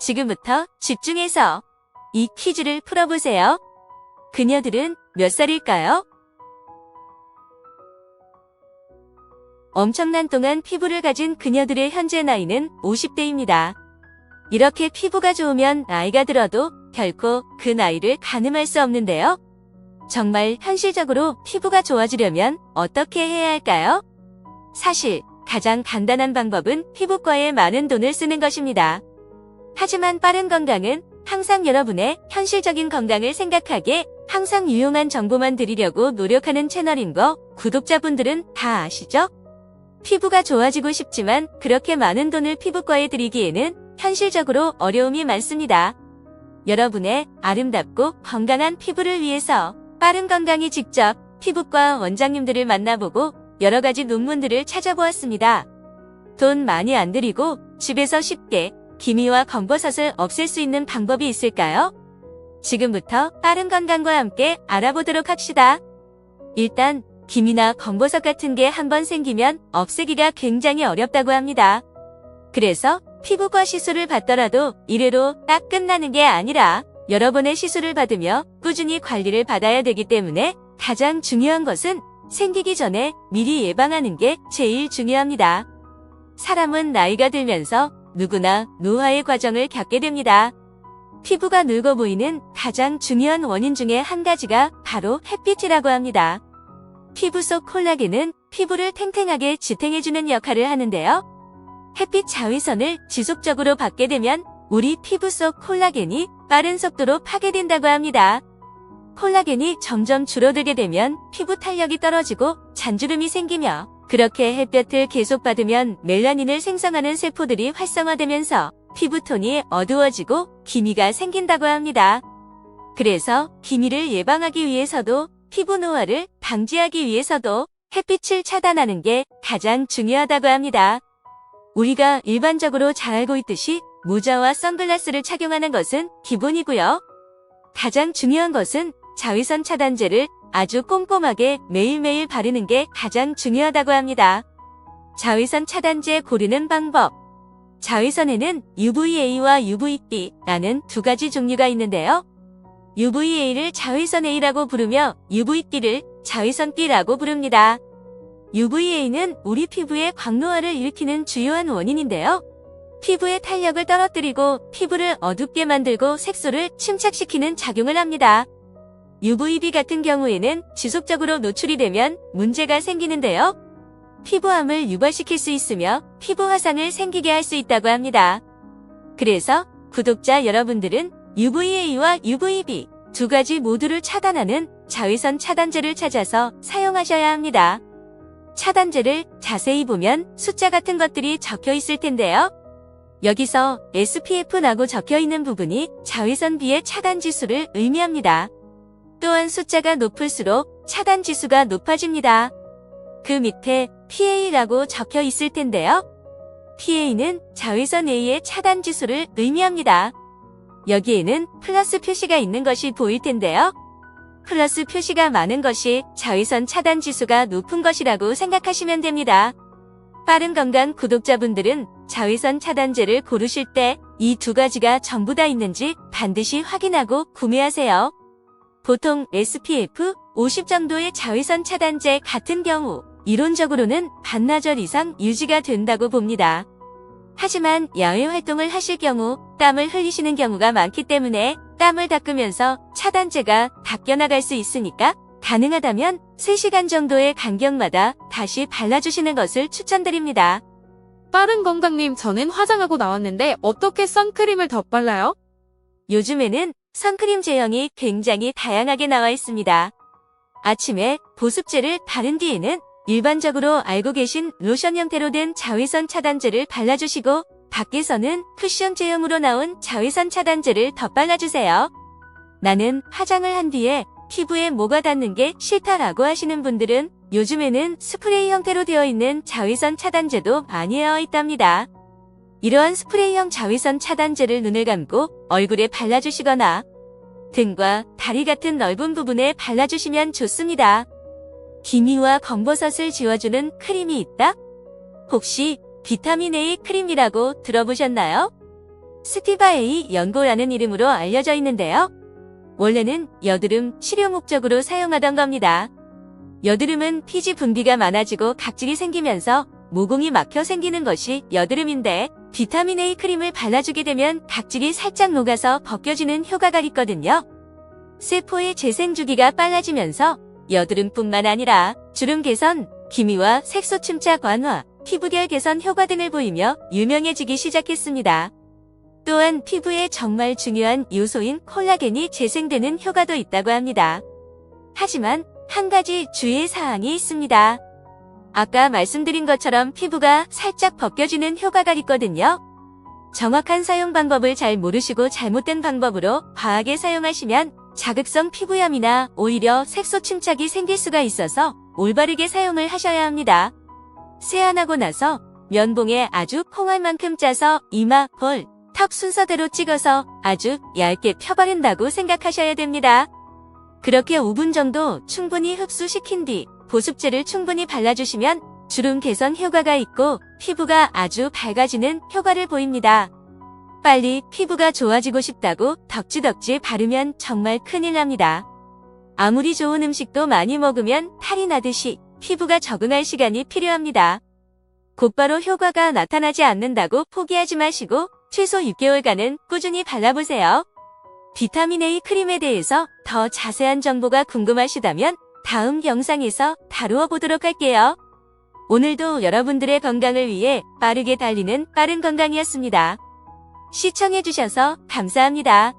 지금부터 집중해서 이 퀴즈를 풀어보세요. 그녀들은 몇 살일까요? 엄청난 동안 피부를 가진 그녀들의 현재 나이는 50대입니다. 이렇게 피부가 좋으면 나이가 들어도 결코 그 나이를 가늠할 수 없는데요. 정말 현실적으로 피부가 좋아지려면 어떻게 해야 할까요? 사실 가장 간단한 방법은 피부과에 많은 돈을 쓰는 것입니다. 하지만 빠른 건강은 항상 여러분의 현실적인 건강을 생각하게 항상 유용한 정보만 드리려고 노력하는 채널인 거 구독자분들은 다 아시죠? 피부가 좋아지고 싶지만 그렇게 많은 돈을 피부과에 들이기에는 현실적으로 어려움이 많습니다. 여러분의 아름답고 건강한 피부를 위해서 빠른 건강이 직접 피부과 원장님들을 만나보고 여러 가지 논문들을 찾아보았습니다. 돈 많이 안 들이고 집에서 쉽게 기미와 검버섯을 없앨 수 있는 방법이 있을까요? 지금부터 빠른 건강과 함께 알아보도록 합시다. 일단 기미나 검버섯 같은 게 한번 생기면 없애기가 굉장히 어렵다고 합니다. 그래서 피부과 시술을 받더라도 이래로 딱 끝나는 게 아니라 여러 번의 시술을 받으며 꾸준히 관리를 받아야 되기 때문에 가장 중요한 것은 생기기 전에 미리 예방하는 게 제일 중요합니다. 사람은 나이가 들면서 누구나 노화의 과정을 겪게 됩니다. 피부가 늙어 보이는 가장 중요한 원인 중에 한 가지가 바로 햇빛이라고 합니다. 피부 속 콜라겐은 피부를 탱탱하게 지탱해주는 역할을 하는데요. 햇빛 자외선을 지속적으로 받게 되면 우리 피부 속 콜라겐이 빠른 속도로 파괴된다고 합니다. 콜라겐이 점점 줄어들게 되면 피부 탄력이 떨어지고 잔주름이 생기며 그렇게 햇볕을 계속 받으면 멜라닌을 생성하는 세포들이 활성화되면서 피부톤이 어두워지고 기미가 생긴다고 합니다. 그래서 기미를 예방하기 위해서도 피부 노화를 방지하기 위해서도 햇빛을 차단하는 게 가장 중요하다고 합니다. 우리가 일반적으로 잘 알고 있듯이 모자와 선글라스를 착용하는 것은 기본이고요. 가장 중요한 것은 자외선 차단제를 아주 꼼꼼하게 매일매일 바르는 게 가장 중요하다고 합니다. 자외선 차단제 고르는 방법. 자외선에는 UVA와 UVB라는 두 가지 종류가 있는데요. UVA를 자외선 A라고 부르며 UVB를 자외선 B라고 부릅니다. UVA는 우리 피부의 광노화를 일으키는 주요한 원인인데요. 피부의 탄력을 떨어뜨리고 피부를 어둡게 만들고 색소를 침착시키는 작용을 합니다. UVB 같은 경우에는 지속적으로 노출이 되면 문제가 생기는데요. 피부암을 유발시킬 수 있으며 피부 화상을 생기게 할 수 있다고 합니다. 그래서 구독자 여러분들은 UVA와 UVB 두 가지 모두를 차단하는 자외선 차단제를 찾아서 사용하셔야 합니다. 차단제를 자세히 보면 숫자 같은 것들이 적혀 있을 텐데요. 여기서 SPF라고 적혀 있는 부분이 자외선 B의 차단 지수를 의미합니다. 또한 숫자가 높을수록 차단 지수가 높아집니다. 그 밑에 PA라고 적혀 있을 텐데요. PA는 자외선 A의 차단 지수를 의미합니다. 여기에는 플러스 표시가 있는 것이 보일 텐데요. 플러스 표시가 많은 것이 자외선 차단 지수가 높은 것이라고 생각하시면 됩니다. 빠른 건강 구독자분들은 자외선 차단제를 고르실 때 이 두 가지가 전부 다 있는지 반드시 확인하고 구매하세요. 보통 SPF 50 정도의 자외선 차단제 같은 경우 이론적으로는 반나절 이상 유지가 된다고 봅니다. 하지만 야외 활동을 하실 경우 땀을 흘리시는 경우가 많기 때문에 땀을 닦으면서 차단제가 닦여나갈 수 있으니까 가능하다면 3시간 정도의 간격마다 다시 발라주시는 것을 추천드립니다. 빠른 건강님, 저는 화장하고 나왔는데 어떻게 선크림을 덧발라요? 요즘에는 선크림 제형이 굉장히 다양하게 나와 있습니다. 아침에 보습제를 바른 뒤에는 일반적으로 알고 계신 로션 형태로 된 자외선 차단제를 발라주시고 밖에서는 쿠션 제형으로 나온 자외선 차단제를 덧발라주세요. 나는 화장을 한 뒤에 피부에 뭐가 닿는 게 싫다라고 하시는 분들은 요즘에는 스프레이 형태로 되어 있는 자외선 차단제도 많이 나와 있답니다. 이러한 스프레이형 자외선 차단제를 눈을 감고 얼굴에 발라주시거나 등과 다리 같은 넓은 부분에 발라주시면 좋습니다. 기미와 검버섯을 지워주는 크림이 있다? 혹시 비타민 A 크림이라고 들어보셨나요? 스티바 A 연고라는 이름으로 알려져 있는데요. 원래는 여드름 치료 목적으로 사용하던 겁니다. 여드름은 피지 분비가 많아지고 각질이 생기면서 모공이 막혀 생기는 것이 여드름인데 비타민 A 크림을 발라주게 되면 각질이 살짝 녹아서 벗겨지는 효과가 있거든요. 세포의 재생 주기가 빨라지면서 여드름뿐만 아니라 주름 개선, 기미와 색소 침착 완화, 피부결 개선 효과 등을 보이며 유명해지기 시작했습니다. 또한 피부에 정말 중요한 요소인 콜라겐이 재생되는 효과도 있다고 합니다. 하지만 한 가지 주의 사항이 있습니다. 아까 말씀드린 것처럼 피부가 살짝 벗겨지는 효과가 있거든요. 정확한 사용 방법을 잘 모르시고 잘못된 방법으로 과하게 사용하시면 자극성 피부염이나 오히려 색소 침착이 생길 수가 있어서 올바르게 사용을 하셔야 합니다. 세안하고 나서 면봉에 아주 콩알 만큼 짜서 이마, 볼, 턱 순서대로 찍어서 아주 얇게 펴바른다고 생각하셔야 됩니다. 그렇게 5분 정도 충분히 흡수시킨 뒤 보습제를 충분히 발라주시면 주름 개선 효과가 있고 피부가 아주 밝아지는 효과를 보입니다. 빨리 피부가 좋아지고 싶다고 덕지덕지 바르면 정말 큰일 납니다. 아무리 좋은 음식도 많이 먹으면 탈이 나듯이 피부가 적응할 시간이 필요합니다. 곧바로 효과가 나타나지 않는다고 포기하지 마시고 최소 6개월간은 꾸준히 발라보세요. 비타민 A 크림에 대해서 더 자세한 정보가 궁금하시다면 다음 영상에서 다루어 보도록 할게요. 오늘도 여러분들의 건강을 위해 빠르게 달리는 빠른 건강이었습니다. 시청해주셔서 감사합니다.